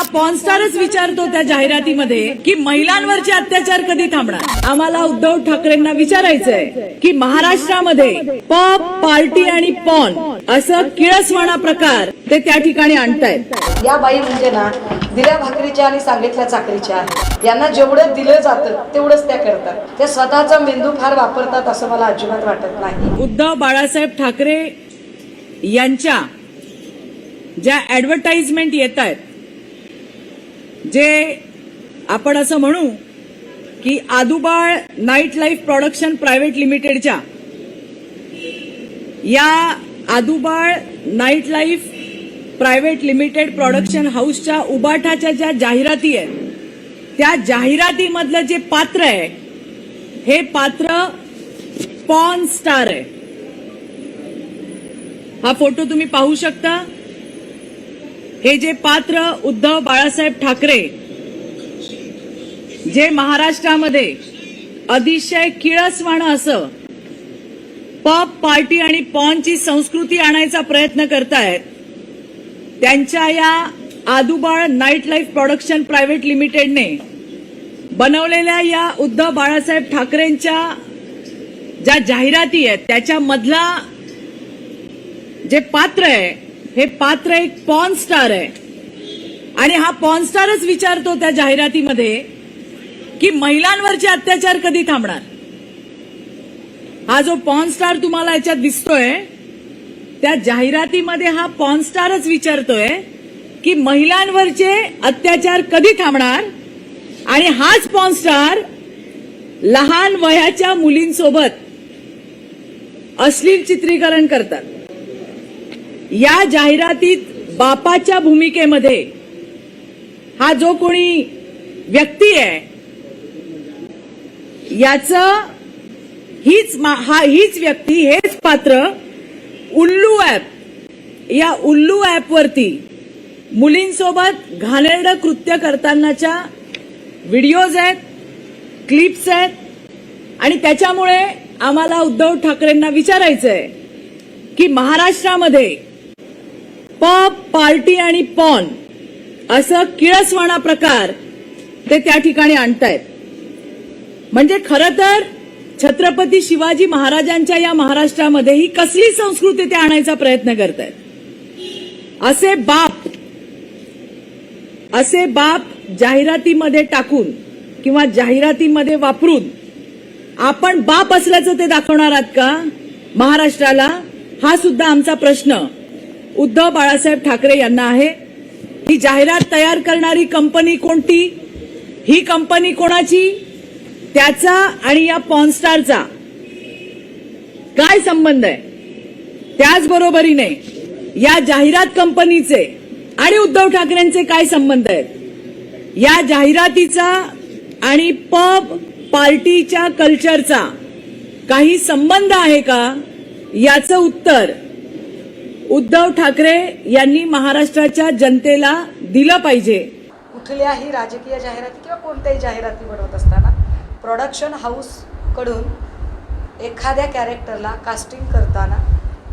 हा पॉनस्टारच विचारतो त्या जाहिरातीमध्ये की महिलांवरचे अत्याचार कधी थांबणार? आम्हाला उद्धव ठाकरेंना विचारायचंय की महाराष्ट्रामध्ये पब पार्टी आणि पॉन असं किळसवाणा प्रकार ते त्या ठिकाणी आणतायत. या बाई म्हणजे ना दिल्या भाकरीच्या आणि सांगितल्या चाकरीच्या. आहेत यांना जेवढं दिलं जातं तेवढंच त्या करतात. त्या स्वतःचा मेंदू फार वापरतात असं मला अजिबात वाटत नाही. उद्धव बाळासाहेब ठाकरे यांच्या ज्या ऍडव्हर्टाइजमेंट येत आहेत जे आपण असं म्हणू की Adubal night life production private लिमिटेडच्या या Adubal night life private limited production हाऊसच्या उबाठाच्या ज्या जाहिराती आहेत त्या जाहिरातीमधलं जे पात्र आहे हे पात्र पॉन स्टार आहे. हा फोटो तुम्ही पाहू शकता. हे जे पात्र उद्धव बाळासाहेब ठाकरे जे महाराष्ट्रामध्ये अतिशय किळसवाणं असं पॉप पार्टी आणि पॉनची संस्कृती आणायचा प्रयत्न करतायत त्यांच्या या Adubal night life production private लिमिटेडने बनवलेल्या या उद्धव बाळासाहेब ठाकरेंच्या ज्या जाहिराती आहेत त्याच्यामधला जे पात्र आहे हे पात्र एक पॉन स्टार आहे. आणि हा पॉन स्टारच विचारतो त्या जाहिरातीमध्ये की महिलांवरचे अत्याचार कधी थांबणार? हा जो पॉन स्टार तुम्हाला याच्यात दिसतोय त्या जाहिरातीमध्ये हा पॉन स्टारच विचारतोय की महिलांवरचे अत्याचार कधी थांबणार? आणि हाच पॉन स्टार लहान वयाच्या मुलींसोबत अश्लील चित्रीकरण करतात. या जाहिरातीत बापाच्या भूमिकेमध्ये हा जो कोणी व्यक्ती आहे याचं हीच मा- हा हीच व्यक्ती हेच पात्र उल्लू ऍप या उल्लू ऍपवरती मुलींसोबत घाणेरडं कृत्य करतानाच्या व्हिडिओज आहेत क्लिप्स आहेत आणि त्याच्यामुळे आम्हाला उद्धव ठाकरेंना विचारायचंय की महाराष्ट्रामध्ये पॉप पार्टी आणि पॉन असं किळसवाणा प्रकार ते त्या ठिकाणी आणतायत. म्हणजे खरं तर छत्रपती शिवाजी महाराजांच्या या महाराष्ट्रामध्ये ही कसली संस्कृती ते आणायचा प्रयत्न करतायत. असे बाप असे बाप जाहिरातीमध्ये टाकून किंवा जाहिरातीमध्ये वापरून आपण बाप असल्याचं ते दाखवणार आहात का? महाराष्ट्राला हा सुद्धा आमचा प्रश्न उद्धव बाळासाहेब ठाकरे यांना आहे. ही जाहिरात तयार करणारी कंपनी कोणती? ही कंपनी कोणाची? त्याचा आणि या पॉनस्टारचा काय संबंध आहे? त्याचबरोबरीने या जाहिरात कंपनीचे आणि उद्धव ठाकरेंचे काय संबंध आहेत? या जाहिरातीचा आणि पब पार्टीच्या कल्चरचा काही संबंध आहे का? याचं उत्तर उद्धव ठाकरे यांनी महाराष्ट्राच्या जनतेला दिलं पाहिजे. कुठल्याही राजकीय जाहिराती किंवा कोणत्याही जाहिराती बनवत असताना प्रोडक्शन हाऊसकडून एखाद्या कॅरेक्टरला कास्टिंग करताना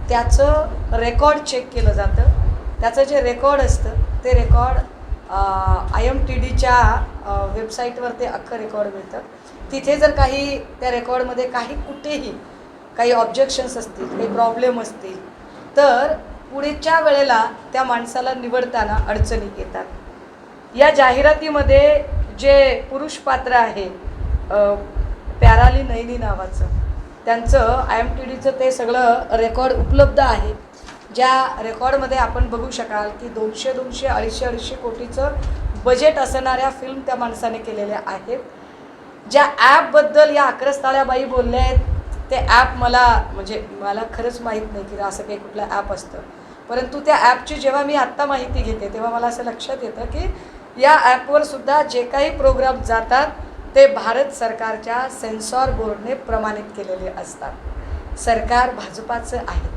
त्याचं रेकॉर्ड चेक केलं जातं. त्याचं जे रेकॉर्ड असतं ते रेकॉर्ड आय एम टी डीच्या वेबसाईटवर ते अख्खं रेकॉर्ड मिळतं. तिथे जर काही त्या रेकॉर्डमध्ये काही कुठेही काही ऑब्जेक्शन्स असतील काही प्रॉब्लेम असतील तर पुढेच्या वेळेला त्या माणसाला निवडताना अडचणी येतात. या जाहिरातीमध्ये जे पुरुष पात्र आहे प्याराली नैनी नावाचं त्यांचं आय एम टी डीचं ते सगळं रेकॉर्ड उपलब्ध आहे. ज्या रेकॉर्डमध्ये आपण बघू शकाल की दोनशे दोनशे अडीचशे अडीचशे कोटीचं बजेट असणाऱ्या फिल्म त्या माणसाने केलेल्या आहेत. ज्या ॲपबद्दल या अक्रस्ताळ्याबाई बोलल्या आहेत ते ॲप मला म्हणजे मला खरंच माहीत नाही की असं काही कुठलं ॲप असतं. परंतु त्या ॲपची जेव्हा मी आत्ता माहिती घेते तेव्हा मला असं लक्षात येतं की या ॲपवर सुद्धा जे काही प्रोग्राम जातात ते भारत सरकारच्या सेन्सॉर बोर्डने प्रमाणित केलेले असतात. सरकार भाजपाचं आहे.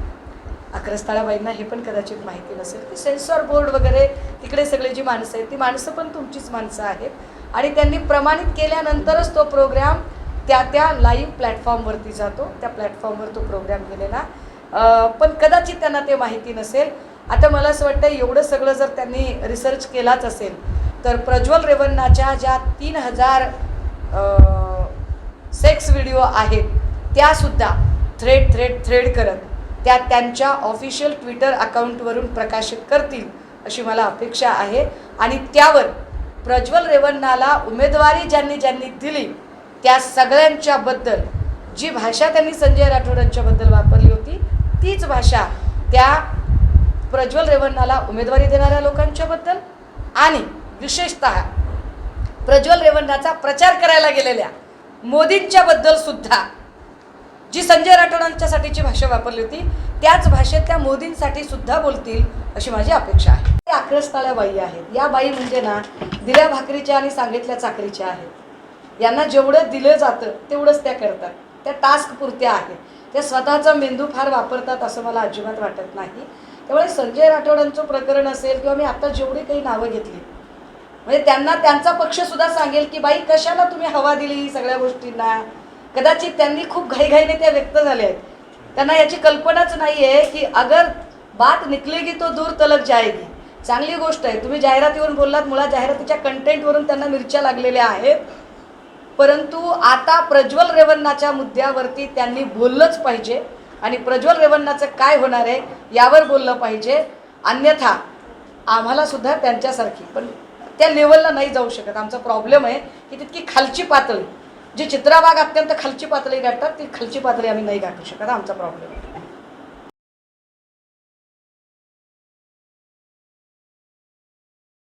अक्रस्ताळाबाईंना हे पण कदाचित माहिती नसेल. की सेन्सॉर बोर्ड वगैरे तिकडे सगळी जी माणसं आहेत ती माणसं पण तुमचीच माणसं आहेत. आणि त्यांनी प्रमाणित केल्यानंतरच तो प्रोग्राम त्या त्या लाईव्ह प्लॅटफॉर्मवरती जातो. त्या प्लॅटफॉर्मवर तो प्रोग्राम गेलेला. पण कदाचित त्यांना ते माहिती नसेल. आता मला असं वाटतं एवढं सगळं जर त्यांनी रिसर्च केलाच असेल तर प्रज्वल रेवन्नाच्या ज्या तीन हजार सेक्स व्हिडिओ आहेत त्यासुद्धा थ्रेड थ्रेड थ्रेड करत त्या त्यांच्या ऑफिशियल ट्विटर अकाउंटवरून प्रकाशित करतील अशी मला अपेक्षा आहे. आणि त्यावर प्रज्वल रेवन्नाला उमेदवारी ज्यांनी ज्यांनी दिली त्या सगळ्यांच्याबद्दल जी भाषा त्यांनी संजय राठोडांच्याबद्दल वापरली होती तीच भाषा त्या प्रज्वल रेवन्नाला उमेदवारी देणाऱ्या लोकांच्याबद्दल आणि विशेषत प्रज्वल रेवन्नाचा प्रचार करायला गेलेल्या मोदींच्याबद्दल सुद्धा जी संजय राठोडांच्यासाठीची भाषा वापरली होती त्याच भाषेत त्या मोदींसाठी सुद्धा बोलतील अशी माझी अपेक्षा आहे. आक्रस्ताळ्या बाई आहेत. या बाई म्हणजे ना दिल्या भाकरीच्या आणि सांगितल्या चाकरीच्या आहेत. यांना जेवढं दिलं जातं तेवढंच त्या करतात. त्या टास्क पुरत्या आहेत. ते स्वतःचा मेंदू फार वापरतात असं मला अजिबात वाटत नाही. त्यामुळे संजय राठोडांचं प्रकरण असेल किंवा मी आता जेवढी काही नावं घेतली म्हणजे त्यांना त्यांचा पक्षसुद्धा सांगेल की बाई कशाला तुम्ही हवा दिली सगळ्या गोष्टींना? कदाचित त्यांनी खूप घाईघाईने त्या व्यक्त झाल्या आहेत. त्यांना याची कल्पनाच नाही आहे की अगर बात निकलेगी तो दूर तलक जाएगी. चांगली गोष्ट आहे. तुम्ही जाहिरातीवरून बोललात मुळात जाहिरातीच्या कंटेंटवरून त्यांना मिरच्या लागलेल्या आहेत. परंतु आता प्रज्वल रेवन्नाच्या मुद्द्यावरती त्यांनी बोललंच पाहिजे. आणि प्रज्वल रेवन्नाचं काय होणार आहे यावर बोललं पाहिजे. अन्यथा आम्हाला सुद्धा त्यांच्यासारखी पण त्या लेवलला नाही जाऊ शकत. आमचा प्रॉब्लेम आहे की तितकी खालची पातळी. जी चित्राबाग अत्यंत खालची पातळी गाठतात ती खालची पातळी आम्ही नाही गाठू शकत. आमचा प्रॉब्लेम आहे.